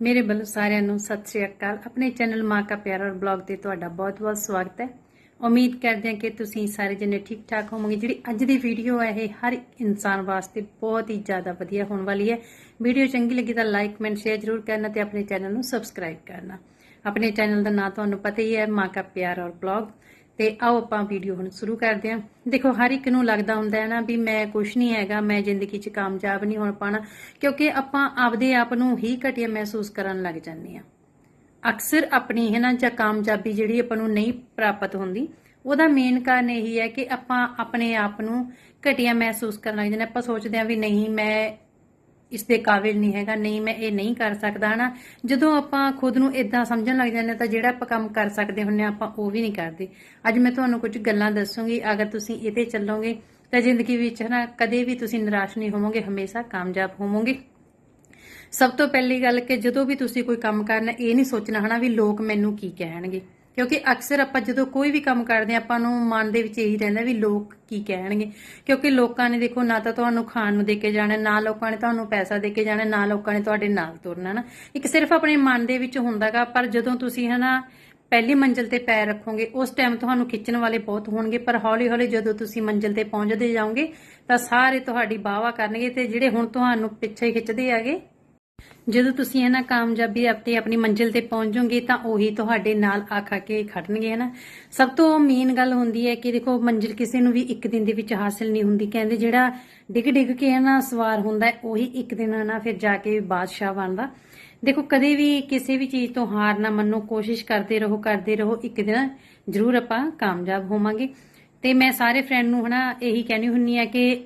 ਮੇਰੇ ਵੱਲੋਂ ਸਾਰਿਆਂ ਨੂੰ ਸਤਿ ਸ੍ਰੀ ਅਕਾਲ। ਆਪਣੇ ਚੈਨਲ ਮਾਂ ਕਾ ਪਿਆਰ ਔਰ ਬਲੌਗ ਤੇ ਤੁਹਾਡਾ ਬਹੁਤ-ਬਹੁਤ ਸਵਾਗਤ ਹੈ। ਉਮੀਦ ਕਰਦੇ ਹਾਂ ਕਿ ਤੁਸੀਂ ਸਾਰੇ ਜਣੇ ਠੀਕ ਠਾਕ ਹੋਵੋਗੇ। ਜਿਹੜੀ ਅੱਜ ਦੀ ਵੀਡੀਓ ਹੈ, ਇਹ ਹਰ ਇਨਸਾਨ ਵਾਸਤੇ ਬਹੁਤ ਹੀ ਜ਼ਿਆਦਾ ਵਧੀਆ ਹੋਣ ਵਾਲੀ ਹੈ। ਵੀਡੀਓ ਚੰਗੀ ਲੱਗੀ ਤਾਂ ਲਾਈਕ, ਕਮੈਂਟ, ਸ਼ੇਅਰ ਜ਼ਰੂਰ ਕਰਨਾ ਤੇ ਆਪਣੇ ਚੈਨਲ ਨੂੰ ਸਬਸਕ੍ਰਾਈਬ ਕਰਨਾ। ਆਪਣੇ ਚੈਨਲ ਦਾ ਨਾਮ ਤੁਹਾਨੂੰ ਪਤਾ ਹੀ ਹੈ, ਮਾਂ ਕਾ ਪਿਆਰ ਔਰ ਬਲੌਗ। ਤੇ ਆਓ ਆਪਾਂ ਵੀਡੀਓ ਹੁਣ ਸ਼ੁਰੂ ਕਰਦੇ ਹਾਂ। ਦੇਖੋ, ਹਰ ਇੱਕ ਨੂੰ ਲੱਗਦਾ ਹੁੰਦਾ ਹੈ ਨਾ ਵੀ ਮੈਂ ਕੁਝ ਨਹੀਂ ਹੈਗਾ, ਮੈਂ ਜ਼ਿੰਦਗੀ 'ਚ ਕਾਮਯਾਬ ਨਹੀਂ ਹੋਣ ਪਾਣਾ, ਕਿਉਂਕਿ ਆਪਾਂ ਆਪਦੇ ਆਪ ਨੂੰ ਹੀ ਘਟੀਆ ਮਹਿਸੂਸ ਕਰਨ ਲੱਗ ਜਾਂਦੇ ਆ ਅਕਸਰ ਆਪਣੀ ਹੈ ਨਾ, ਜਾਂ ਕਾਮਯਾਬੀ ਜਿਹੜੀ ਆਪਾਂ ਨੂੰ ਨਹੀਂ ਪ੍ਰਾਪਤ ਹੁੰਦੀ, ਉਹਦਾ ਮੇਨ ਕਾਰਨ ਇਹੀ ਹੈ ਕਿ ਆਪਾਂ ਆਪਣੇ ਆਪ ਨੂੰ ਘਟੀਆ ਮਹਿਸੂਸ ਕਰਨ ਲੱਗ ਜਾਂਦੇ ਆਪਾਂ ਸੋਚਦੇ ਹਾਂ ਵੀ ਨਹੀਂ, ਮੈਂ ਇਸ ਦੇ ਕਾਬਿਲ ਨਹੀਂ ਹੈਗਾ ਨਹੀਂ ਮੈਂ ਇਹ ਨਹੀਂ ਕਰ ਸਕਦਾ ਹਨਾ? ਜਦੋਂ ਆਪਾਂ ਖੁਦ ਨੂੰ ਇਦਾਂ ਸਮਝਣ ਲੱਗ ਜਾਂਦੇ ਹਾਂ ਤਾਂ ਜਿਹੜਾ ਆਪਾਂ ਕੰਮ ਕਰ ਸਕਦੇ ਹੁੰਨੇ ਹਾਂ, ਆਪਾਂ ਉਹ ਵੀ ਨਹੀਂ ਕਰਦੇ। ਅੱਜ ਮੈਂ ਤੁਹਾਨੂੰ ਕੁਝ ਗੱਲਾਂ ਦੱਸੂਗੀ ਅਗਰ ਤੁਸੀਂ ਇਹਦੇ ਚੱਲੋਗੇ ਤਾਂ ਜ਼ਿੰਦਗੀ ਵਿੱਚ ਹਨਾ ਕਦੇ ਵੀ ਤੁਸੀਂ ਨਿਰਾਸ਼ ਨਹੀਂ ਹੋਵੋਗੇ ਹਮੇਸ਼ਾ ਕਾਮਯਾਬ ਹੋਵੋਗੇ। ਸਭ ਤੋਂ ਪਹਿਲੀ ਗੱਲ ਕਿ ਜਦੋਂ ਵੀ ਤੁਸੀਂ ਕੋਈ ਕੰਮ ਕਰਨਾ ਇਹ ਨਹੀਂ ਸੋਚਣਾ ਹਨਾ ਵੀ ਲੋਕ ਮੈਨੂੰ ਕੀ ਕਹਿਣਗੇ। ਕਿਉਂਕਿ ਅਕਸਰ ਆਪਾਂ ਜਦੋਂ ਕੋਈ ਵੀ ਕੰਮ ਕਰਦੇ ਹਾਂ, ਆਪਾਂ ਨੂੰ ਮਨ ਦੇ ਵਿੱਚ ਇਹੀ ਰਹਿੰਦਾ ਵੀ ਲੋਕ ਕੀ ਕਹਿਣਗੇ। ਕਿਉਂਕਿ ਲੋਕਾਂ ਨੇ ਦੇਖੋ, ਨਾ ਤਾਂ ਤੁਹਾਨੂੰ ਖਾਣ ਨੂੰ ਦੇ ਕੇ ਜਾਣਾ, ਨਾ ਲੋਕਾਂ ਨੇ ਤੁਹਾਨੂੰ ਪੈਸਾ ਦੇ ਕੇ ਜਾਣਾ, ਨਾ ਲੋਕਾਂ ਨੇ ਤੁਹਾਡੇ ਨਾਲ ਤੁਰਨਾ ਨਾ ਇੱਕ ਸਿਰਫ ਆਪਣੇ ਮਨ ਦੇ ਵਿੱਚ ਹੁੰਦਾਗਾ, ਪਰ ਜਦੋਂ ਤੁਸੀਂ, ਹਨਾ, ਪਹਿਲੀ ਮੰਜ਼ਿਲ ਤੇ ਪੈਰ ਰੱਖੋਗੇ, ਉਸ ਟਾਈਮ ਤੁਹਾਨੂੰ ਖਿੱਚਣ ਵਾਲੇ ਬਹੁਤ ਹੋਣਗੇ, ਪਰ ਹੌਲੀ ਹੌਲੀ ਜਦੋਂ ਤੁਸੀਂ ਮੰਜ਼ਿਲ ਤੇ ਪਹੁੰਚਦੇ ਜਾਓਗੇ, ਤਾਂ ਸਾਰੇ ਤੁਹਾਡੀ ਬਾਵਾ ਕਰਨਗੇ ਤੇ ਜਿਹੜੇ ਹੁਣ ਤੁਹਾਨੂੰ ਪਿੱਛੇ ਖਿੱਚਦੇ ਆਗੇ ਜਦੋਂ ਤੁਸੀਂ ਇਹਨਾਂ ਕਾਮਯਾਬੀ ਆਪਣੀ ਆਪਣੀ ਮੰਜ਼ਿਲ ਤੇ ਪਹੁੰਚ ਜਾਓਗੇ ਤਾਂ ਉਹੀ ਤੁਹਾਡੇ ਨਾਲ ਆ ਖਾ ਕੇ ਖੜਨਗੇ, ਹਨਾ? ਸਭ ਤੋਂ ਮੇਨ ਗੱਲ ਹੁੰਦੀ ਹੈ ਕਿ ਦੇਖੋ, ਮੰਜ਼ਿਲ ਕਿਸੇ ਨੂੰ ਵੀ ਇੱਕ ਦਿਨ ਦੇ ਵਿੱਚ ਹਾਸਿਲ ਨਹੀਂ ਹੁੰਦੀ। ਕਹਿੰਦੇ ਜਿਹੜਾ ਡਿੱਗ ਡਿੱਗ ਕੇ ਹਨਾ ਸਵਾਰ ਹੁੰਦਾ ਉਹੀ ਇੱਕ ਦਿਨ ਹਨਾ ਫਿਰ ਜਾ ਕੇ ਬਾਦਸ਼ਾਹ ਬਣਦਾ। ਦੇਖੋ, ਕਦੇ ਵੀ ਕਿਸੇ ਵੀ ਚੀਜ਼ ਤੋਂ ਹਾਰ ਨਾ ਮੰਨੋ, ਕੋਸ਼ਿਸ਼ ਕਰਦੇ ਰਹੋ ਕਰਦੇ ਰਹੋ, ਇੱਕ ਦਿਨ ਜ਼ਰੂਰ ਆਪਾਂ ਕਾਮਯਾਬ ਹੋਵਾਂਗੇ। ਤੇ ਮੈਂ ਸਾਰੇ ਫਰੈਂਡ ਨੂੰ, ਹਨਾ, ਇਹੀ ਕਹਿਣੀ ਹੁੰਨੀ ਆ ਕਿ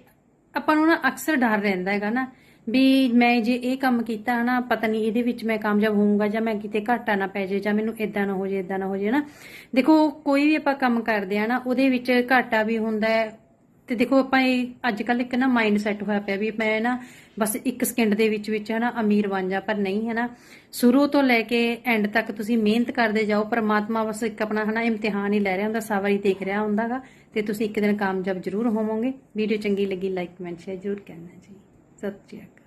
ਆਪਾਂ ਨੂੰ ਨਾ ਅਕਸਰ ਡਰ ਰਹਿੰਦਾ ਹੈਗਾ ਨਾ ਵੀ ਮੈਂ ਜੇ ਇਹ ਕੰਮ ਕੀਤਾ ਹਨਾ ਪਤਾ ਨਹੀਂ ਇਹਦੇ ਵਿੱਚ ਮੈਂ ਕਾਮਯਾਬ ਹੋਊਂਗਾ ਜਾਂ ਮੈਂ ਕਿਤੇ ਘਾਟਾ ਨਾ ਪੈ ਜੇ ਜਾਂ ਮੈਨੂੰ ਇਦਾਂ ਨਾ ਹੋ ਜੇ ਇਦਾਂ ਨਾ ਹੋ ਜੇ ਨਾ। ਦੇਖੋ, ਕੋਈ ਵੀ ਆਪਾਂ ਕੰਮ ਕਰਦੇ ਆ ਨਾ, ਉਹਦੇ ਵਿੱਚ ਘਾਟਾ ਵੀ ਹੁੰਦਾ ਹੈ। ਤੇ ਦੇਖੋ, ਆਪਾਂ ਇਹ ਅੱਜ ਕੱਲ ਇੱਕ ਨਾ ਮਾਈਂਡ ਸੈਟ ਹੋਇਆ ਪਿਆ ਵੀ ਮੈਂ ਨਾ ਬਸ ਇੱਕ ਸਕਿੰਟ ਦੇ ਵਿੱਚ ਵਿੱਚ ਹਨਾ, ਅਮੀਰ ਬਣ ਜਾ, ਪਰ ਨਹੀਂ ਹਨਾ। ਸ਼ੁਰੂ ਤੋਂ ਲੈ ਕੇ ਐਂਡ ਤੱਕ ਤੁਸੀਂ ਮਿਹਨਤ ਕਰਦੇ ਜਾਓ, ਪਰਮਾਤਮਾ ਬਸ ਇੱਕ ਆਪਣਾ ਹਨਾ ਇਮਤਿਹਾਨ ਹੀ ਲੈ ਰਿਹਾ ਹੁੰਦਾ ਸਵਾਰੀ ਦੇਖ ਰਿਹਾ ਹੁੰਦਾਗਾ। ਤੇ ਤੁਸੀਂ ਇੱਕ ਦਿਨ ਕਾਮਯਾਬ ਜ਼ਰੂਰ ਹੋਵੋਗੇ। ਵੀਡੀਓ ਚੰਗੀ ਲੱਗੀ ਲਾਈਕ ਕਮੈਂਟ ਸ਼ੇਅਰ ਜ਼ਰੂਰ ਕਰਨਾ ਜੀ। ਸਤਿ ਸ਼੍ਰੀ ਅਕਾਲ।